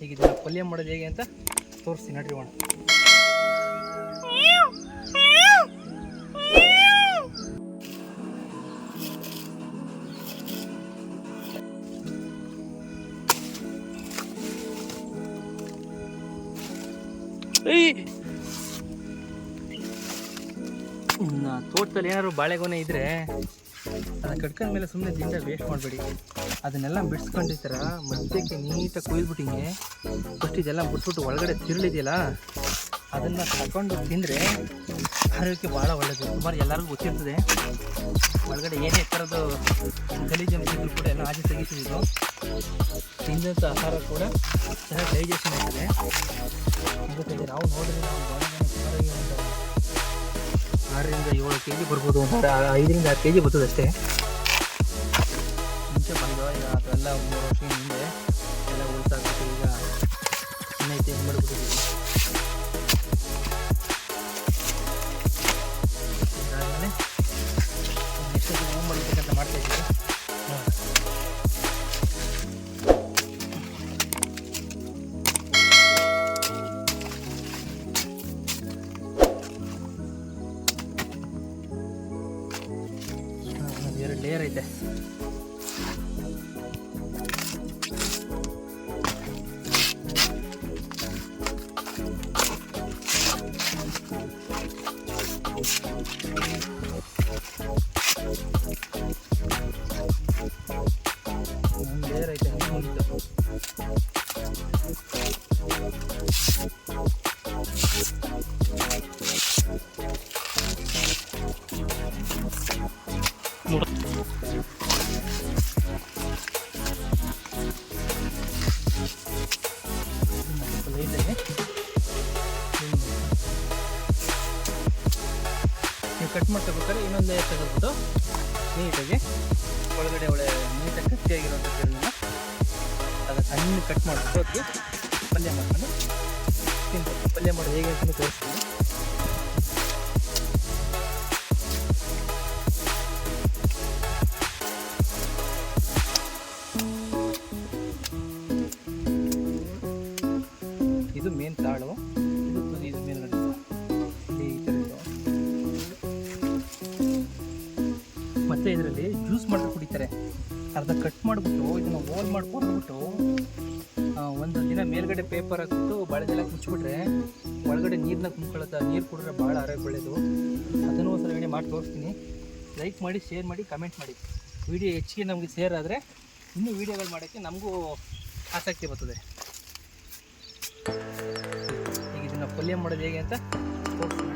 ಈಗ ಇದನ್ನ ಪಲ್ಯ ಮಾಡೋದು ಹೇಗೆ ಅಂತ ತೋರಿಸ್ತೀನಿ. ನಡ್ರಿ ಒಣ ತೋಟದಲ್ಲಿ ಏನಾದ್ರು ಬಾಳೆಗೊನೆ ಇದ್ರೆ ಅದನ್ನ ಕಟ್ಕೊಂಡ ಮೇಲೆ ಸುಮ್ಮನೆ ದಿಂಡ ವೇಸ್ಟ್ ಮಾಡಬೇಡಿ. ಅದನ್ನೆಲ್ಲ ಬಿಡಿಸ್ಕೊಂಡಿರ್ತಾರ? ಮಧ್ಯಕ್ಕೆ ನೀಟಾಗಿ ಕೊಯ್ದುಬಿಟ್ಟಿಂಗೆ. ಫಸ್ಟ್ ಇದೆಲ್ಲ ಬಿಟ್ಬಿಟ್ಟು ಒಳಗಡೆ ತಿರುಳಿದೆಯಲ್ಲ, ಅದನ್ನು ತಗೊಂಡು ತಿಂದರೆ ಆರೋಗ್ಯಕ್ಕೆ ಭಾಳ ಒಳ್ಳೆಯದು ಸುಮಾರು ಎಲ್ಲರಿಗೂ ಗೊತ್ತಿರ್ತದೆ. ಒಳಗಡೆ ಏನೇ ಥರದ್ದು ಗಲೀಜಂಶಗಳು ಕೂಡ ಎಲ್ಲ ಆಚೆ ತೆಗಿತಿದ್ದು ತಿಂದಂಥ ಆಹಾರ ಕೂಡ ಚೆನ್ನಾಗಿ ಡೈಜೆಷನ್ ಆಗ್ತದೆ. ನಾವು ನೋಡಿದ್ರೆ ಏಳು ಕೆ ಜಿ ಬರ್ಬೋದು, ಒಂದು ಐದರಿಂದ ಆರು ಕೆ ಜಿ ಬರ್ತದೆ ಅಷ್ಟೇ. ಮುಂಚೆ ಬಂದು ಈಗ ಅದೆಲ್ಲ ಮೂರು ವರ್ಷ ಹಿಂದೆ ಎಲ್ಲ ಉಳಿತಾಗುತ್ತೆ ಈಗ ಏನು ಮಾಡ್ಬಿಟ್ಟಿದ್ದೀವಿ ಎರಡು ಲೇಯರ್ ಐತೆ. ಕಟ್ ಮಾಡ್ಕೋಬೇಕಾದ್ರೆ ಇನ್ನೊಂದು ಲೇಯರ್ ತೆಗೆದ್ಬಿಟ್ಟು ನೀಟಾಗಿ ಒಳಗಡೆ ಒಳ್ಳೆ ನೀಟಾಗಿ ಗಟ್ಟಿಯಾಗಿರುವಂಥ ತಿರುಳನ್ನ ಅದು ಸಣ್ಣ ಕಟ್ ಮಾಡಿಬಿಟ್ಟು ಪಲ್ಯ ಮಾಡ್ಕೊಂಡು ತಿನ್ಬೇಕು. ಪಲ್ಯ ಮಾಡಿ ಹೇಗೆ ಅಂತ ತೋರಿಸ್ತೀನಿ. ಇದು ಮೇನ್ ತಾಳು. ಮತ್ತೆ ಇದರಲ್ಲಿ ಜ್ಯೂಸ್ ಮಾಡಿ ಕುಡಿತಾರೆ. ಅರ್ಧ ಕಟ್ ಮಾಡಿಬಿಟ್ಟು, ಇದನ್ನು ಹೋಲ್ ಮಾಡ್ಕೊಂಡ್ಬಿಟ್ಟು ಒಂದು ದಿನ ಮೇಲ್ಗಡೆ ಪೇಪರ್ ಹಾಕ್ಬಿಟ್ಟು, ಬಾಳೆದೆಲ್ಲ ಮುಚ್ಚಿಬಿಟ್ರೆ, ಒಳಗಡೆ ನೀರನ್ನ ಕುಂತ್ಕೊಳ್ಳುತ್ತೆ ನೀರು ಕುಡಿದ್ರೆ ಭಾಳ ಆರೋಗ್ಯ ಒಳ್ಳೆಯದು ಅದನ್ನು ಒಂದ್ಸಲ ವಿಡಿಯೋ ಮಾಡಿ ತೋರಿಸ್ತೀನಿ. ಲೈಕ್ ಮಾಡಿ ಶೇರ್ ಮಾಡಿ ಕಮೆಂಟ್ ಮಾಡಿ. ವಿಡಿಯೋ ಹೆಚ್ಚಿಗೆ ನಮಗೆ ಶೇರ್ ಆದರೆ, ಇನ್ನೂ ವೀಡಿಯೋಗಳು ಮಾಡೋಕ್ಕೆ ನಮಗೂ ಆಸಕ್ತಿ ಬರ್ತದೆ. ಈಗ ಇದನ್ನು ಪಲ್ಯ ಮಾಡೋದು ಹೇಗೆ ಅಂತ ತೋರಿಸ್ತೀನಿ.